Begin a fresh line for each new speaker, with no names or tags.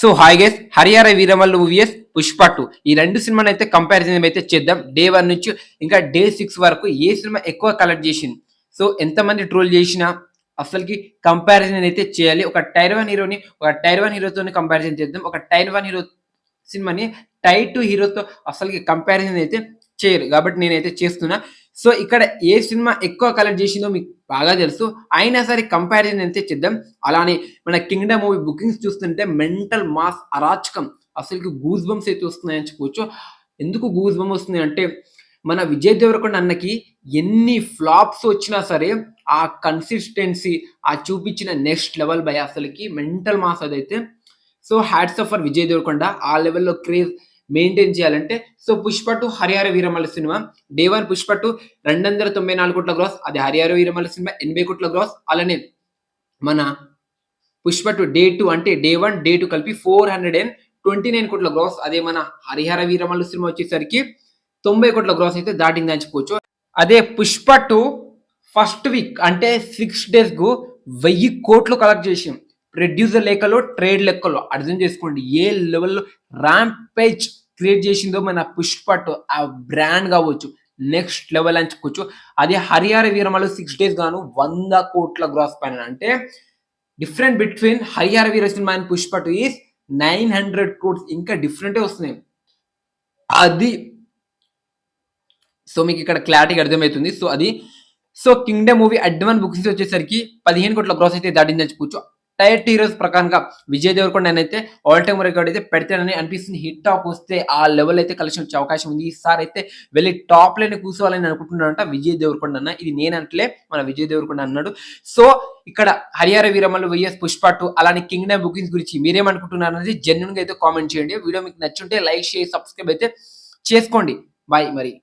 So hi guys Harihara Veeramallu movie vs Pushpa two. ఈ రెండు సినిమాని అయితే కంపారిజన్ అయితే చేద్దాం. డే వన్ నుంచి ఇంకా డే సిక్స్ వరకు ఏ సినిమా ఎక్కువ కలెక్ట్ చేసింది? సో ఎంతమంది ట్రోల్ చేసినా అసలుకి కంపారిజన్ అయితే చేయాలి. ఒక టైర్ వన్ హీరోని ఒక టైర్ వన్ హీరోతో కంపారిజన్ చేద్దాం. ఒక టైర్ వన్ హీరో సినిమాని టై టూ హీరోతో అసలుకి కంపారిజన్ అయితే చేయరు. కాబట్టి నేనైతే చేస్తున్నా. సో ఇక్కడ ఏ సినిమా ఎక్కువ కలెక్ట్ చేసిందో మీకు బాగా తెలుసు. అయినా సరే కంపారిజన్ అయితే చేద్దాం. అలానే మన కింగ్డమ్ మూవీ బుకింగ్స్ చూస్తుంటే మెంటల్ మాస్ అరాచకం. అసలుకి గూజ్ బంప్స్ అయితే వస్తున్నాయని చెప్పవచ్చు ఎందుకు గూజ్ బంప్ వస్తుంది అంటే మన విజయ్ దేవరకొండ అన్నకి ఎన్ని ఫ్లాప్స్ వచ్చినా సరే ఆ కన్సిస్టెన్సీ ఆ చూపించిన నెక్స్ట్ లెవెల్ బై అసలుకి మెంటల్ మాస్ అదైతే. So hats off for Vijay Devarakonda. ఆ లెవెల్లో క్రేజ్ మెయింటైన్ చేయాలంటే so Pushpa two Harihara Veeramalla cinema. Day one Pushpa two రెండు వందల తొంభై నాలుగు కోట్ల గ్రాస్ అది హరిహర వీరమల్ల సినిమా ఎనభై కోట్ల గ్రాస్. అలానే మన పుష్ప టు డే టూ అంటే డే వన్ డే టూ కలిపి four hundred and twenty nine కోట్ల గ్రాస్. అదే మన హరిహర వీరమల్ల సినిమా వచ్చేసరికి తొంభై కోట్ల గ్రాస్ అయితే దాటిందని చెప్పుకోవచ్చు అదే పుష్ప టూ ఫస్ట్ వీక్ అంటే సిక్స్ డేస్కు వెయ్యి కోట్లు కలెక్ట్ చేసాం ప్రొడ్యూసర్ లెక్కలో ట్రేడ్ లెక్కలో. అర్థం చేసుకోండి. ఏ లెవెల్లో ర్యాంపేజ్ క్రియేట్ చేసిందో మన పుష్పట్ ఆ బ్రాండ్ కావచ్చు నెక్స్ట్ లెవెల్ అని చెప్పుకోవచ్చు అదే హరిహర వీరమలు సిక్స్ డేస్ గాను వంద కోట్ల గ్రాస్ పైన అంటే different between Harihara Veera cinema and పుష్పట్ ఈస్ నైన్ హండ్రెడ్ క్రోడ్స్ ఇంకా డిఫరెంటే వస్తున్నాయి. అది సో మీకు ఇక్కడ క్లారిటీగా అర్థమవుతుంది. సో అది so kingdom movie advance bookings వచ్చేసరికి పదిహేను కోట్ల గ్రాస్ అయితే దాటిందని చెప్పుకోవచ్చు టైర్ హీరోస్ ప్రకారంగా విజయ్ దేవరకొండ అయితే ఆల్ టైమ్ రికార్డ్ అయితే పెడతానని అనిపిస్తుంది. హిట్ టాక్ వస్తే ఆ లెవెల్ అయితే కలెక్షన్ వచ్చే అవకాశం ఉంది. ఈసారి అయితే వెళ్ళి టాప్ లైన్ కూర్చోవాలని అనుకుంటున్నాడంట విజయ్ దేవరకొండ అన్న. ఇది నేనంటలే మన విజయ్ దేవరకొండ అన్నాడు. సో ఇక్కడ హరిహర వీరమల్లు వైఎస్ పుష్ప టూ అలానే కింగ్డమ్ బుకింగ్స్ గురించి మీరేమనుకుంటున్నారు అనేది జెన్యున్గా అయితే కామెంట్ చేయండి. వీడియో మీకు నచ్చుంటే లైక్ షేర్ సబ్స్క్రైబ్ అయితే చేసుకోండి. బాయ్ మరి.